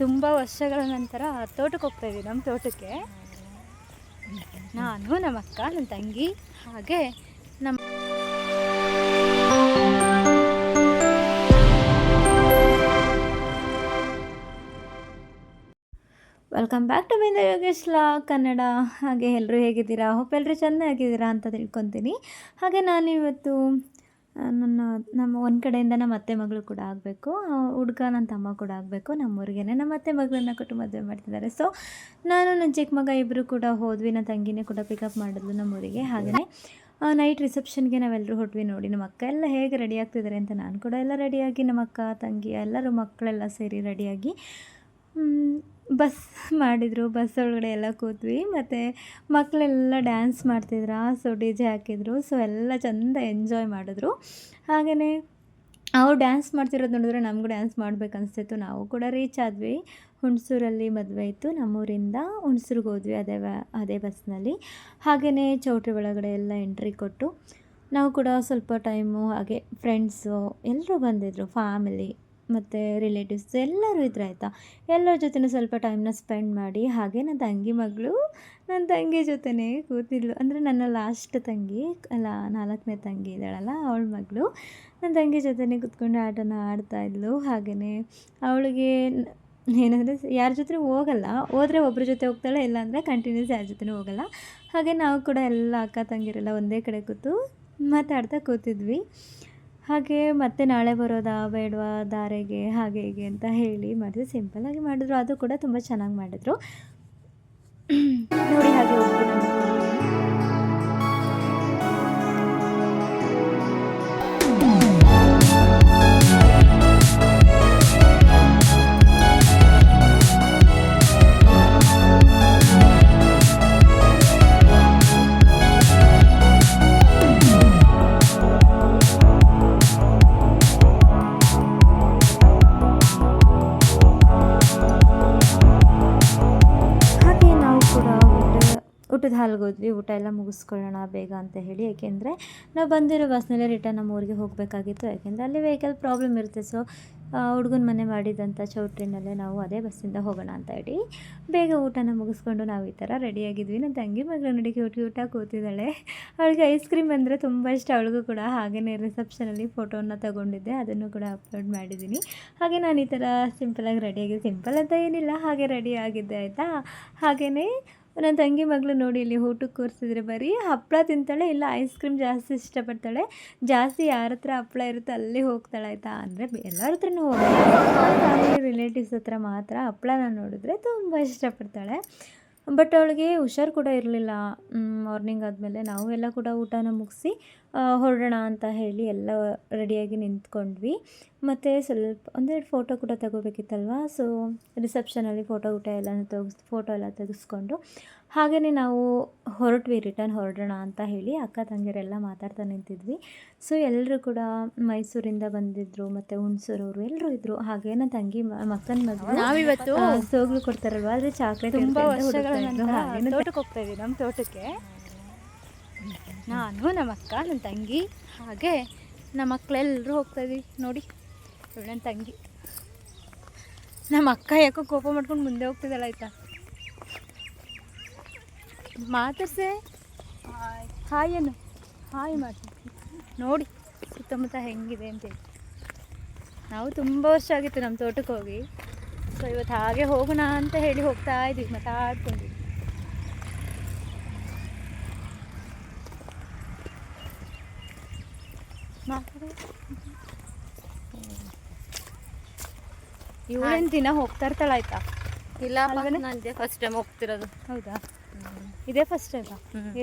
ತುಂಬ ವರ್ಷಗಳ ನಂತರ ತೋಟಕ್ಕೆ ಹೋಗ್ತಾ ಇದ್ದೀವಿ ನಮ್ಮ ತೋಟಕ್ಕೆ. ನಾನು, ನಮ್ಮ ಅಕ್ಕ ನನ್ನ ತಂಗಿ, ಹಾಗೆ ನಮ್ಮ welcome back to Binda Yogesh ಲಾ ಕನ್ನಡ ಹಾಗೆ ಎಲ್ಲರೂ ಹೇಗಿದ್ದೀರಾ? ಹೋಪ್ ಎಲ್ಲರೂ ಚೆನ್ನಾಗಿದ್ದೀರಾ ಅಂತ ತಿಳ್ಕೊತೀನಿ. ಹಾಗೆ ನಾನು ಇವತ್ತು ನನ್ನ, ನಮ್ಮ ಒಂದು ಕಡೆಯಿಂದ ನಮ್ಮ ಅತ್ತೆ ಮಗಳು ಕೂಡ ಆಗಬೇಕು. ಹುಡುಗ ನನ್ನ ತಮ್ಮ ಕೂಡ ಆಗಬೇಕು. ನಮ್ಮೂರಿಗೇ ನಮ್ಮ ಅತ್ತೆ ಮಗಳನ್ನ ಕೊಟ್ಟು ಮದುವೆ ಮಾಡ್ತಿದ್ದಾರೆ. ಸೊ ನಾನು ನನ್ನ ಚಿಕ್ಕ ಮಗ ಇಬ್ಬರು ಕೂಡ ಹೋದ್ವಿ. ನನ್ನ ತಂಗಿನೇ ಕೂಡ ಪಿಕಪ್ ಮಾಡಿದ್ಲು ನಮ್ಮೂರಿಗೆ. ಹಾಗೆಯೇ ನೈಟ್ ರಿಸೆಪ್ಷನ್ಗೆ ನಾವೆಲ್ಲರೂ ಹೊಟ್ವಿ ನೋಡಿ. ನಮ್ಮ ಅಕ್ಕ ಎಲ್ಲ ಹೇಗೆ ರೆಡಿ ಆಗ್ತಿದ್ದಾರೆ ಅಂತ ನಾನು ಕೂಡ ಎಲ್ಲ ರೆಡಿಯಾಗಿ ನಮ್ಮ ಅಕ್ಕ, ತಂಗಿ, ಎಲ್ಲರೂ ಮಕ್ಕಳೆಲ್ಲ ಸೇರಿ ರೆಡಿಯಾಗಿ ಬಸ್ ಮಾಡಿದರು, ಬಸ್ ಒಳಗಡೆ ಎಲ್ಲ ಕೂತ್ವಿ ಮತ್ತು ಮಕ್ಕಳೆಲ್ಲ ಡ್ಯಾನ್ಸ್ ಮಾಡ್ತಿದ್ರು, ಸೊ ಡಿ ಜೆ ಹಾಕಿದರು, ಸೊ ಎಲ್ಲ ಚೆಂದ ಎಂಜಾಯ್ ಮಾಡಿದ್ರು. ಹಾಗೆಯೇ ಅವ್ರು ಡ್ಯಾನ್ಸ್ ಮಾಡ್ತಿರೋದು ನೋಡಿದ್ರೆ ನಮಗೂ ಡ್ಯಾನ್ಸ್ ಮಾಡ್ಬೇಕು ಅನಿಸ್ತಿತ್ತು ನಾವು ಕೂಡ ರೀಚ್ ಆದ್ವಿ. ಹುಣಸೂರಲ್ಲಿ ಮದುವೆ ಇತ್ತು ನಮ್ಮೂರಿಂದ. ಹುಣಸೂರಿಗೆ ಹೋದ್ವಿ ಅದೇ ಅದೇ ಬಸ್ನಲ್ಲಿ. ಹಾಗೆಯೇ ಚೌಟ್ರಿ ಒಳಗಡೆ ಎಲ್ಲ ಎಂಟ್ರಿ ಕೊಟ್ಟು ನಾವು ಕೂಡ ಸ್ವಲ್ಪ ಟೈಮು ಹಾಗೆ ಫ್ರೆಂಡ್ಸು ಎಲ್ಲರೂ ಬಂದಿದ್ದರು ಫ್ಯಾಮಿಲಿ ಮತ್ತು ರಿಲೇಟಿವ್ಸ್ ಎಲ್ಲರೂ ಇದ್ರು ಆಯಿತಾ? ಎಲ್ಲರ ಜೊತೆನೂ ಸ್ವಲ್ಪ ಟೈಮ್ನ ಸ್ಪೆಂಡ್ ಮಾಡಿ, ಹಾಗೆ ನನ್ನ ತಂಗಿ ಮಗಳು ನನ್ನ ತಂಗಿ ಜೊತೆನೇ ಕೂತಿದ್ಲು. ಅಂದರೆ ನನ್ನ ಲಾಸ್ಟ್ ತಂಗಿ, ಅಲ್ಲ, ನಾಲ್ಕನೇ ತಂಗಿ ಇದ್ದಾಳಲ್ಲ, ಅವಳ ಮಗಳು. ನನ್ನ ತಂಗಿ ಜೊತೆನೇ ಕೂತ್ಕೊಂಡು ಆಟನ ಆಡ್ತಾ ಇದ್ಲು. ಹಾಗೆಯೇ ಅವಳಿಗೆ ಏನಂದರೆ, ಯಾರ ಜೊತೆ ಹೋಗಲ್ಲ. ಹೋದರೆ ಒಬ್ಬರ ಜೊತೆ ಹೋಗ್ತಾಳೆ, ಇಲ್ಲಾಂದರೆ ಕಂಟಿನ್ಯೂಸ್ ಯಾರ ಜೊತೆ ಹೋಗಲ್ಲ. ಹಾಗೆ ನಾವು ಕೂಡ ಎಲ್ಲ ಅಕ್ಕ ತಂಗಿರೆಲ್ಲ ಒಂದೇ ಕಡೆ ಕೂತು ಮಾತಾಡ್ತಾ ಕೂತಿದ್ವಿ. ಹಾಗೆ ಮತ್ತೆ ನಾಳೆ ಬರೋದಾ ಬೇಡವಾ ದಾರೆಗೆ, ಹಾಗೆ ಹೀಗೆ ಅಂತ ಹೇಳಿ ಮಾಡಿದ್ರು ಸಿಂಪಲ್ಲಾಗಿ ಮಾಡಿದ್ರು. ಅದು ಕೂಡ ತುಂಬ ಚೆನ್ನಾಗಿ ಮಾಡಿದ್ರು. ನೋಡಿ ಹಾಗೆ. ಊಟದ ಹೋದ್ವಿ ಊಟ ಎಲ್ಲ ಮುಗಿಸ್ಕೊಳ್ಳೋಣ ಬೇಗ ಅಂತ ಹೇಳಿ. ಏಕೆಂದರೆ ನಾವು ಬಂದಿರೋ ಬಸ್ನಲ್ಲೇ ರಿಟರ್ನ್ ನಮ್ಮ ಊರಿಗೆ ಹೋಗಬೇಕಾಗಿತ್ತು. ಯಾಕೆಂದರೆ ಅಲ್ಲಿ ವೆಹಿಕಲ್ ಪ್ರಾಬ್ಲಮ್ ಇರುತ್ತೆ. ಸೊ ಹುಡುಗನ ಮನೆ ಮಾಡಿದಂಥ ಚೌಟ್ರಿನಲ್ಲೇ ನಾವು ಅದೇ ಬಸ್ಸಿಂದ ಹೋಗೋಣ ಅಂತ ಹೇಳಿ ಬೇಗ ಊಟನ ಮುಗಿಸ್ಕೊಂಡು ನಾವು ಈ ಥರ ರೆಡಿಯಾಗಿದ್ವಿ ನನ್ನ ತಂಗಿ ಮಗಳ ನೋಡಿ ಊಟ ಊಟ ಕೂತಿದ್ದಾಳೆ. ಅವಳಿಗೆ ಐಸ್ ಕ್ರೀಮ್ ಅಂದರೆ ತುಂಬ ಇಷ್ಟ. ಅವಳಿಗೂ ಕೂಡ ಹಾಗೆಯೇ ರಿಸೆಪ್ಷನಲ್ಲಿ ಫೋಟೋನ ತಗೊಂಡಿದ್ದೆ. ಅದನ್ನು ಕೂಡ ಅಪ್ಲೋಡ್ ಮಾಡಿದ್ದೀನಿ ಹಾಗೆ ನಾನು ಈ ಥರ ಸಿಂಪಲಾಗಿ ರೆಡಿಯಾಗಿ ಸಿಂಪಲ್ ಅಂತ ಏನಿಲ್ಲ, ಹಾಗೆ ರೆಡಿ ಆಗಿದ್ದೆ, ಆಯಿತಾ? ಹಾಗೆಯೇ ನನ್ನ ತಂಗಿ ಮಗಳು ನೋಡಿ ಇಲ್ಲಿ ಊಟಕ್ಕೆ ಕೂರಿಸಿದ್ರೆ ಬರೀ ಹಪ್ಪಳ ತಿಂತಾಳೆ, ಇಲ್ಲ ಐಸ್ ಕ್ರೀಮ್ ಜಾಸ್ತಿ ಇಷ್ಟಪಡ್ತಾಳೆ. ಜಾಸ್ತಿ ಯಾರ ಹತ್ರ ಹಪ್ಪಳ ಇರುತ್ತೆ ಅಲ್ಲಿ ಹೋಗ್ತಾಳೆ ಆಯಿತಾ? ಅಂದರೆ ಎಲ್ಲರ ಹತ್ರನೂ ಹೋಗ್ತಾಳೆ. ಫ್ಯಾಮಿಲಿ ರಿಲೇಟಿವ್ಸ್ ಹತ್ರ ಮಾತ್ರ ಹಪ್ಪಳನ ನೋಡಿದ್ರೆ ತುಂಬ ಇಷ್ಟಪಡ್ತಾಳೆ. ಬಟ್ ಅವಳಿಗೆ ಹುಷಾರು ಕೂಡ ಇರಲಿಲ್ಲ. ಮಾರ್ನಿಂಗ್ ಆದಮೇಲೆ ನಾವು ಎಲ್ಲ ಕೂಡ ಊಟನ ಮುಗಿಸಿ ಹೊರಡೋಣ ಅಂತ ಹೇಳಿ ಎಲ್ಲ ರೆಡಿಯಾಗಿ ನಿಂತ್ಕೊಂಡ್ವಿ. ಮತ್ತು ಸ್ವಲ್ಪ ಒಂದೆರಡು ಫೋಟೋ ಕೂಡ ತಗೋಬೇಕಿತ್ತಲ್ವ? ಸೊ ರಿಸೆಪ್ಷನಲ್ಲಿ ಫೋಟೋ ಊಟ ಎಲ್ಲ ತೆಗೆಸ್ ಫೋಟೋ ಎಲ್ಲ ತೆಗೆಸ್ಕೊಂಡು ಹಾಗೆಯೇ ನಾವು ಹೊರಟ್ವಿ ರಿಟರ್ನ್ ಹೊರಡೋಣ ಅಂತ ಹೇಳಿ ಅಕ್ಕ ತಂಗಿಯರೆಲ್ಲ ಮಾತಾಡ್ತಾ ನಿಂತಿದ್ವಿ. ಸೊ ಎಲ್ಲರೂ ಕೂಡ ಮೈಸೂರಿಂದ ಬಂದಿದ್ರು ಮತ್ತೆ ಹುಣಸೂರವರು ಎಲ್ಲರೂ ಇದ್ರು. ಹಾಗೆ ನನ್ನ ತಂಗಿ ಮಕ್ಕನ ಮಗಳು ನಾವಿವತ್ತು ಸೋಗ್ಲು ಕೊಡ್ತಾರಲ್ವ? ಆದರೆ ಚಾಕ್ಲೇಟ್ ತುಂಬ ವರ್ಷಗಳ ತೋಟಕ್ಕೆ ಹೋಗ್ತಾ ಇದ್ದೀವಿ ನಮ್ಮ ತೋಟಕ್ಕೆ. ನಾನು ನಮ್ಮ ಅಕ್ಕ ನನ್ನ ತಂಗಿ ಹಾಗೆ ನಮ್ಮ ಮಕ್ಕಳೆಲ್ಲರೂ ಹೋಗ್ತಾ ಇದ್ವಿ ನೋಡಿ ನನ್ನ ತಂಗಿ. ನಮ್ಮ ಅಕ್ಕ ಯಾಕೋ ಕೋಪ ಮಾಡ್ಕೊಂಡು ಮುಂದೆ ಹೋಗ್ತಿದ್ದಾಳೆ ಆಯ್ತಾ? ಮಾತಾಡ್ಸೆ? ಹಾಯ್ ಏನು ಹಾಯ್ ಮಾತು ನೋಡಿ ಸುತ್ತಮುತ್ತ ಹೆಂಗಿದೆ ಅಂತೇಳಿ ನಾವು ತುಂಬ ವರ್ಷ ಆಗಿತ್ತು ನಮ್ಮ ತೋಟಕ್ಕೆ ಹೋಗಿ. ಸೊ ಇವತ್ತು ಹಾಗೆ ಹೋಗೋಣ ಅಂತ ಹೇಳಿ ಹೋಗ್ತಾ ಇದ್ದೀವಿ ಮಾತಾಡ್ಕೊಂಡಿದ್ವಿ. ಮಾತಾಡು. ಇವಳೇನು ದಿನ ಹೋಗ್ತಾ ಇರ್ತಾಳಾಯ್ತಾ ಇಲ್ಲ? ನಾನು ಫಸ್ಟ್ ಟೈಮ್ ಹೋಗ್ತಿರೋದು. ಹೌದಾ? ಇದೇ ಫಸ್ಟ್ ಟೈಮ್.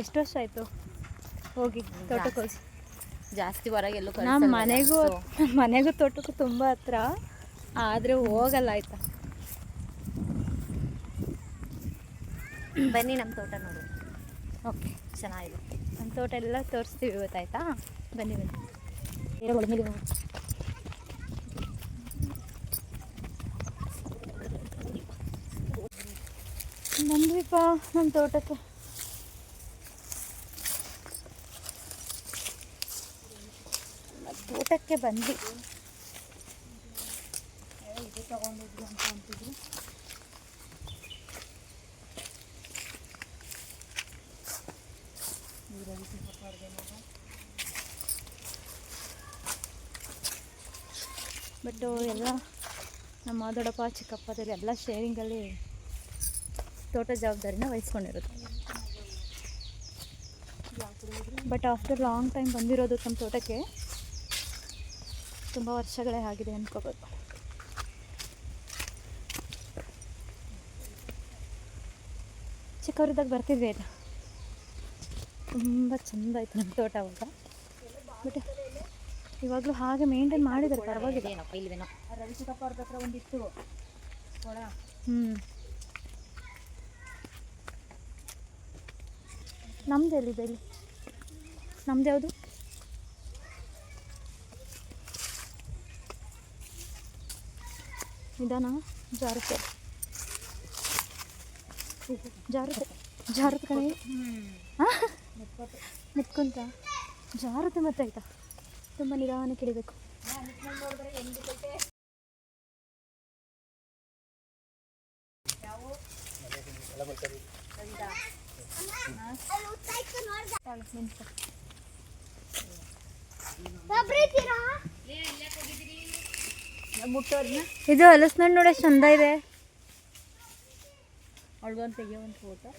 ಎಷ್ಟು ವರ್ಷ ಆಯ್ತು? ಹೋಗಿ ತೋಟಕ್ಕೆ ಹೋಗಿ ಜಾಸ್ತಿ ಹೊರಗೆ ಎಲ್ಲೂ ನಮ್ಮ ಮನೆಗೂ ಮನೆಗೂ ತೋಟಕ್ಕೂ ತುಂಬ ಹತ್ರ ಆದರೆ ಹೋಗಲ್ಲ ಆಯ್ತಾ? ಬನ್ನಿ ನಮ್ಮ ತೋಟ ನೋಡು. ಓಕೆ ಚೆನ್ನಾಗಿದೆ. ನಮ್ಮ ತೋಟ ಎಲ್ಲ ತೋರಿಸ್ತೀವಿ ಇವತ್ತಾಯ್ತಾ ಬನ್ನಿ ಬನ್ನಿ. ಬಂದ್ವಿಪ್ಪ ನಮ್ಮ ತೋಟಕ್ಕೆ. ತೋಟಕ್ಕೆ ಬಂದ್ವಿ. ಬಟ್ಟು ಎಲ್ಲ ನಮ್ಮ ದೊಡ್ಡಪ್ಪ ಚಿಕ್ಕಪ್ಪದಲ್ಲಿ ಎಲ್ಲ ಶೇರಿಂಗಲ್ಲಿ ತೋಟ ಜವಾಬ್ದಾರಿನ ವಹಿಸ್ಕೊಂಡಿರೋದು. ಬಟ್ ಆಫ್ಟರ್ ಲಾಂಗ್ ಟೈಮ್ ಬಂದಿರೋದು ನಮ್ಮ ತೋಟಕ್ಕೆ ತುಂಬ ವರ್ಷಗಳೇ ಆಗಿದೆ ಅಂದ್ಕೋಬೋದು ಚಿಕ್ಕವರಿದ್ದಾಗ ಬರ್ತಿದ್ವಿ ಇದು ತುಂಬ ಚೆಂದ ಆಯ್ತು ನಮ್ಮ ತೋಟ ಅವಾಗ. ಬಟ್ ಇವಾಗಲೂ ಹಾಗೆ ಮೇಂಟೈನ್ ಮಾಡಿದ್ದಾರೆ ಪರವಾಗಿಲ್ಲ. ಏನಪ್ಪ ಇಲ್ವೇನೋ. ರವಿ ಚಿಕ್ಕಪ್ಪ ಅವ್ರ ಹತ್ರ ಒಂದಿತ್ತು ಕೊಡ. ಹ್ಞೂ ನಮ್ದು ಎಲ್ಲಿದೆ ಇಲ್ಲಿ? ನಮ್ದು ಯಾವುದು? ನಿಧಾನ ಜಾರುತ್ತೆ ಜಾರುತ್ತೆ ಜಾರುತ್ತೆ ಕಣೆ. ನಿತ್ಕೊಂತ ಜಾರುತ್ತೆ ಮತ್ತೆ ಆಯ್ತಾ? ತುಂಬ ನಿಧಾನಕ್ಕೆ ಹಿಡಿಬೇಕು ತಾಳು, ನಿಂತ್ಕೊ. ಇದು ಹಲಸ್ನಣ್ಣು ನೋಡಿ ಚಂದ ಇದೆ. ಅವಳಿಗೊಂದು ಫೋಟೋ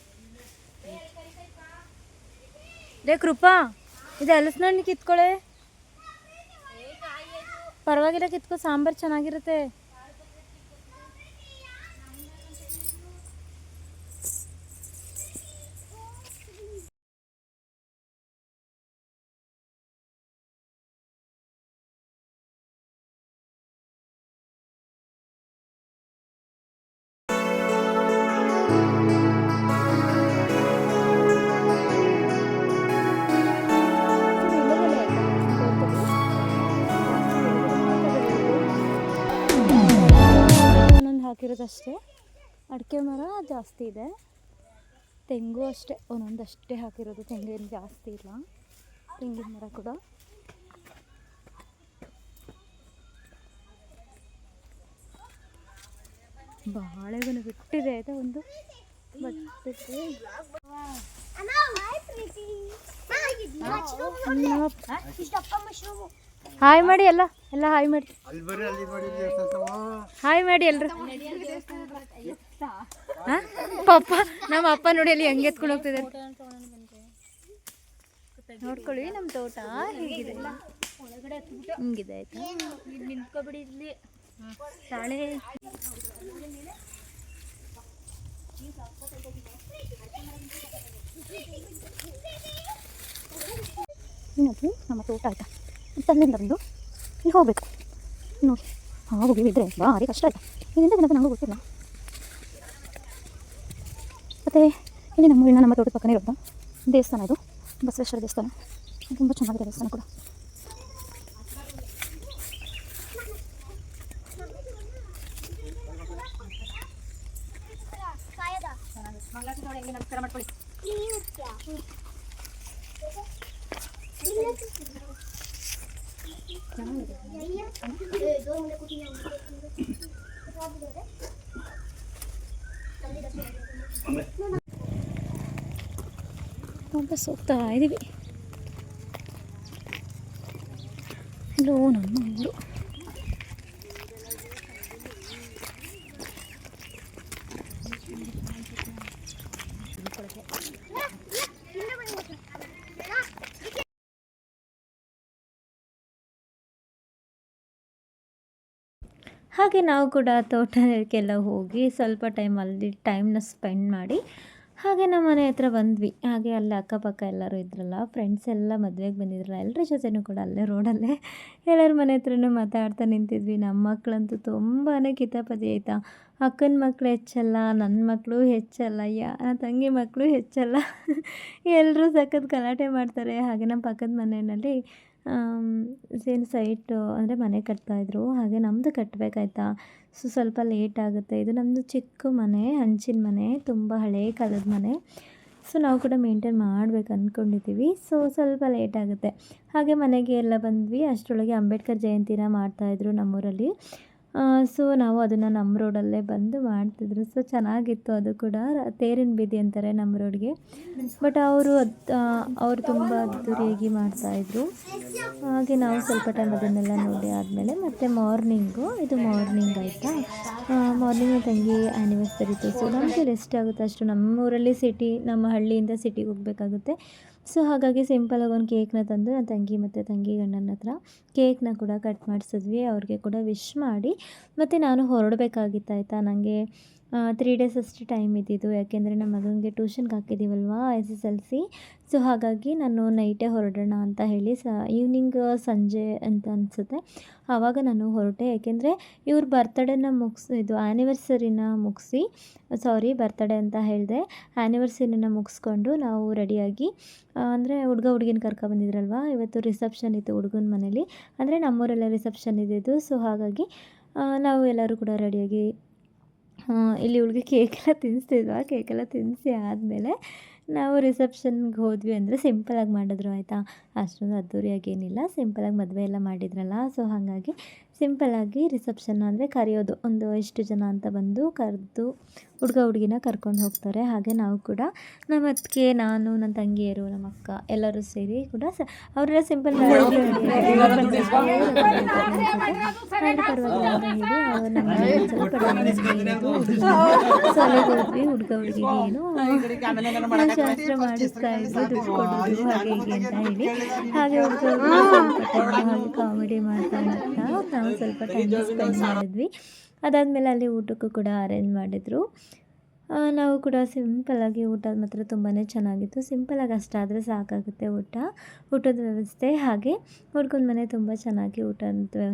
ರೇ ಕೃಪಾ ಇದು ಹಲಸಿನಣ್ಣು ಕಿತ್ಕೊಳ್ಳೆ ಪರವಾಗಿಲ್ಲ ಕಿತ್ಕೊ ಸಾಂಬಾರು ಚೆನ್ನಾಗಿರುತ್ತೆ. ಹಾಕಿರೋದಷ್ಟೇ ಅಡಿಕೆ ಮರ ಜಾಸ್ತಿ ಇದೆ. ತೆಂಗು ಅಷ್ಟೇ. ಒಂದೊಂದಷ್ಟೇ ಹಾಕಿರೋದು. ತೆಂಗೇನು ಜಾಸ್ತಿ ಇಲ್ಲ. ತೆಂಗಿನ ಮರ ಕೂಡ. ಬಾಳೆಗೊನೆ ಬಿಟ್ಟಿದೆ ಆಯ್ತಾ ಒಂದು ಬಟ್ಟಿದೆ ಹಾಯ್ ಮಾಡಿ ಎಲ್ಲ ಎಲ್ಲ ಹಾಯ್ ಮಾಡಿ. ಹಾಯ್ ಮಾಡಿ ಎಲ್ರು? ಪಪ್ಪ ನಮ್ಮ ಅಪ್ಪ ನೋಡಿ ಅಲ್ಲಿ ಹೆಂಗೆ ಎತ್ಕೊಂಡು ಹೋಗ್ತಿದ್ದಾರೆ ನೋಡ್ಕೊಳ್ಳಿ ನಮ್ಮ ತೋಟ ಹೇಗಿದೆ. ಹಿಂಗಿದೆ ಆಯ್ತಾ? ನಿಂತ್ಕೊಬಿಡಿ ಇಲ್ಲಿ ತಾಳೆ ನಮ್ಮ ತೋಟ ಆಯ್ತಾ? ತಲ್ಲಿಂದ ಬಂದು ಇಲ್ಲಿ ಹೋಗ್ಬೇಕು. ನೋಡಿ ಹೋಗಿ ಬಿದ್ದರೆ ಭಾರಿ ಕಷ್ಟ ಆಯಿತು. ಇಲ್ಲಿಂದ ದಿನದ ನನಗೂ ಗೊತ್ತಿಲ್ಲ. ಮತ್ತು ಇಲ್ಲಿ ನಮ್ಮ ಊರಿನ ನಮ್ಮ ತೋಟದ ಪಕ್ಕನೇ ಇರೋದು ದೇವಸ್ಥಾನ ಇದು. ಬಸವೇಶ್ವರ ದೇವಸ್ಥಾನ. ತುಂಬ ಚೆನ್ನಾಗಿದೆ ದೇವಸ್ಥಾನ ಕೂಡ. ನಮಸ್ಕಾರ ಮಾಡ್ಕೊಳ್ಳಿ ವಾಪಸ್ ಹೋಗ್ತಾ ಇದ್ದೀವಿ ಇದು ನಮ್ಮ ಊರು ಹಾಗೆ ನಾವು ಕೂಡ ತೋಟಕ್ಕೆಲ್ಲ ಹೋಗಿ ಸ್ವಲ್ಪ ಟೈಮ್ ಅಲ್ಲಿ ಟೈಮ್ನ ಸ್ಪೆಂಡ್ ಮಾಡಿ ಹಾಗೆ ನಮ್ಮ ಮನೆ ಹತ್ರ ಬಂದ್ವಿ. ಹಾಗೆ ಅಲ್ಲಿ ಅಕ್ಕಪಕ್ಕ ಎಲ್ಲರೂ ಇದ್ರಲ್ಲ ಫ್ರೆಂಡ್ಸ್ ಎಲ್ಲ ಮದುವೆಗೆ ಬಂದಿದ್ರಲ್ಲ ಎಲ್ಲರ ಜೊತೆನೂ ಕೂಡ ಅಲ್ಲೇ ರೋಡಲ್ಲೇ ಎಲ್ಲರ ಮನೆ ಹತ್ರನೂ ಮಾತಾಡ್ತಾ ನಿಂತಿದ್ವಿ. ನಮ್ಮ ಮಕ್ಕಳಂತೂ ತುಂಬಾ ಕಿತಾಪತಿ ಆಯಿತಾ? ಅಕ್ಕನ ಮಕ್ಕಳು ಹೆಚ್ಚಲ್ಲ ನನ್ನ ಮಕ್ಕಳು ಹೆಚ್ಚಲ್ಲ, ಯಾ, ತಂಗಿ ಮಕ್ಕಳು ಹೆಚ್ಚಲ್ಲ. ಎಲ್ಲರೂ ಸಖತ್ ಗಲಾಟೆ ಮಾಡ್ತಾರೆ. ಹಾಗೆ ನಮ್ಮ ಪಕ್ಕದ ಮನೆಯಲ್ಲಿ ಏನು ಸೈಟು ಅಂದರೆ ಮನೆ ಕಟ್ತಾಯಿದ್ರು ಹಾಗೆ ನಮ್ಮದು ಕಟ್ಟಬೇಕಾಯ್ತಾ ಸೊ, ಸ್ವಲ್ಪ ಲೇಟ್ ಆಗುತ್ತೆ. ಇದು ನಮ್ಮದು ಚಿಕ್ಕ ಮನೆ, ಹಂಚಿನ ಮನೆ, ತುಂಬ ಹಳೇ ಕಾಲದ ಮನೆ. ಸೊ, ನಾವು ಕೂಡ ಮೇಂಟೈನ್ ಮಾಡ್ಬೇಕು ಅಂದ್ಕೊಂಡಿದ್ದೀವಿ ಸೊ, ಸ್ವಲ್ಪ ಲೇಟ್ ಆಗುತ್ತೆ. ಹಾಗೆ ಮನೆಗೆ ಎಲ್ಲ ಬಂದ್ವಿ. ಅಷ್ಟರೊಳಗೆ ಅಂಬೇಡ್ಕರ್ ಜಯಂತಿನ ಮಾಡ್ತಾಯಿದ್ರು ನಮ್ಮೂರಲ್ಲಿ. ಸೊ ನಾವು ಅದನ್ನು ನಮ್ಮ ರೋಡಲ್ಲೇ ಬಂದು ಮಾಡ್ತಿದ್ರು. ಸೊ ಚೆನ್ನಾಗಿತ್ತು ಅದು ಕೂಡ. ತೇರಿನ ಬೀದಿ ಅಂತಾರೆ ನಮ್ಮ ರೋಡ್ಗೆ. ಬಟ್ ಅವರು ಅವರು ತುಂಬ ಅದ್ದೂರಿಯಾಗಿ ಮಾಡ್ತಾಯಿದ್ರು ಹಾಗೆ ನಾವು ಸ್ವಲ್ಪ ಟೈಮ್ ಅದನ್ನೆಲ್ಲ ನೋಡಿ ಆದಮೇಲೆ ಮತ್ತು ಮಾರ್ನಿಂಗು, ಇದು ಮಾರ್ನಿಂಗ್ ಆಯಿತಾ? ಮಾರ್ನಿಂಗ್ ತಂಗಿ ಆ್ಯನಿವರ್ಸರಿ ಸೊ ನಮಗೆ ಆಗುತ್ತೆ ಅಷ್ಟು. ನಮ್ಮೂರಲ್ಲಿ ಸಿಟಿ ನಮ್ಮ ಹಳ್ಳಿಯಿಂದ ಸಿಟಿಗೆ ಹೋಗಬೇಕಾಗುತ್ತೆ. ಸೊ ಹಾಗಾಗಿ ಸಿಂಪಲಾಗಿ ಒಂದು ಕೇಕ್ನ ತಂದು ನನ್ನ ತಂಗಿ ಮತ್ತು ತಂಗಿ ಗಂಡನ ಹತ್ರ ಕೇಕ್ನ ಕೂಡ ಕಟ್ ಮಾಡಿಸಿದ್ವಿ. ಅವ್ರಿಗೆ ಕೂಡ ವಿಶ್ ಮಾಡಿ. ಮತ್ತು ನಾನು ಹೊರಡಬೇಕಾಗಿತ್ತು, ಆಯಿತಾ? ನನಗೆ ತ್ರೀ ಡೇಸ್ ಅಷ್ಟೇ ಟೈಮ್ ಇದ್ದಿದ್ದು. ಯಾಕೆಂದರೆ ನಮ್ಮ ಮಗನಿಗೆ ಟ್ಯೂಷನ್ಗೆ ಹಾಕಿದ್ದೀವಲ್ವಾ S S L C so ಹಾಗಾಗಿ ನಾನು ನೈಟೇ ಹೊರಡೋಣ ಅಂತ ಹೇಳಿ ಸ ಈವ್ನಿಂಗ್ ಸಂಜೆ ಅಂತ ಅನಿಸುತ್ತೆ. ಆವಾಗ ನಾನು ಹೊರಟೆ. ಯಾಕೆಂದರೆ ಇವ್ರ ಬರ್ತಡೇನ ಮುಗಿಸ್, ಇದು ಆ್ಯನಿವರ್ಸರಿನ ಮುಗಿಸಿ ಸಾರಿ ಬರ್ತಡೇ ಅಂತ ಹೇಳಿದೆ. ಆ್ಯನಿವರ್ಸರಿನ ಮುಗಿಸ್ಕೊಂಡು ನಾವು ರೆಡಿಯಾಗಿ ಅಂದರೆ ಹುಡುಗ ಹುಡುಗಿನ ಕರ್ಕೊಬಂದಿದ್ರಲ್ವ ಇವತ್ತು ರಿಸೆಪ್ಷನ್ ಇತ್ತು ಹುಡುಗನ ಮನೇಲಿ. ಅಂದರೆ ನಮ್ಮೂರಲ್ಲೇ ರಿಸೆಪ್ಷನ್ ಇದ್ದಿದ್ದು. ಸೊ ಹಾಗಾಗಿ ನಾವು ಎಲ್ಲರೂ ಕೂಡ ರೆಡಿಯಾಗಿ ಇಲ್ಲಿ ಹುಡುಗಿ ಕೇಕೆಲ್ಲ ತಿನ್ನಿಸ್ತಿದ್ವಾ ಕೇಕೆಲ್ಲ ತಿನ್ನಿಸಿ ಆದಮೇಲೆ ನಾವು ರಿಸೆಪ್ಷನ್ಗೆ ಹೋದ್ವಿ ಅಂದರೆ ಸಿಂಪಲಾಗಿ ಮಾಡಿದ್ರು, ಆಯಿತಾ? ಅಷ್ಟೊಂದು ಅದ್ದೂರಿಯಾಗಿ ಏನಿಲ್ಲ. ಸಿಂಪಲಾಗಿ ಮದುವೆ ಎಲ್ಲ ಮಾಡಿದ್ರಲ್ಲ ಸೊ ಹಾಗಾಗಿ ಸಿಂಪಲಾಗಿ ರಿಸೆಪ್ಷನ್ ಅಂದರೆ ಕರೆಯೋದು. ಒಂದು ಇಷ್ಟು ಜನ ಅಂತ ಬಂದು ಕರೆದು ಹುಡುಗ ಹುಡುಗಿನ ಕರ್ಕೊಂಡು ಹೋಗ್ತಾರೆ. ಹಾಗೆ ನಾವು ಕೂಡ ನಮ್ಮ ಅತ್ತಿಗೆ ನಾನು ನನ್ನ ತಂಗಿಯರು ನಮ್ಮ ಅಕ್ಕ ಎಲ್ಲರೂ ಸೇರಿ ಕೂಡ ಸ ಅವರೆಲ್ಲ ಸಿಂಪಲ್ ಹೋದ್ವಿ ಹುಡುಗ ಹುಡುಗಿಗೆ ಏನು ಶಾಸ್ತ್ರ ಮಾಡಿಸ್ತಾ ಇದ್ವಿ ದುಡ್ಡು ಕೊಡೋದು ಹಾಗೆ ಹೀಗೆ ಅಂತ ಹೇಳಿ ಹಾಗೆ ಹುಡುಗ ಹಾಗೆ ಕಾಮಿಡಿ ಮಾಡ್ತಾ ಮಾಡ್ತಾ ನಾವು ಸ್ವಲ್ಪ ಟೈಮ್ ಸ್ಪೆಂಡ್ ಮಾಡಿದ್ವಿ ಅದಾದಮೇಲೆ ಅಲ್ಲಿ ಊಟಕ್ಕೂ ಕೂಡ ಅರೇಂಜ್ ಮಾಡಿದರು. ನಾವು ಕೂಡ ಸಿಂಪಲ್ಲಾಗಿ ಊಟ ಮಾತ್ರ ತುಂಬಾ ಚೆನ್ನಾಗಿತ್ತು. ಸಿಂಪಲಾಗಿ ಅಷ್ಟಾದರೆ ಸಾಕಾಗುತ್ತೆ ಊಟ. ಊಟದ ವ್ಯವಸ್ಥೆ ಹಾಗೆ ಹುಡ್ಗನ ಮನೆ ತುಂಬ ಚೆನ್ನಾಗಿ ಊಟದ ವ್ಯವಸ್ಥೆ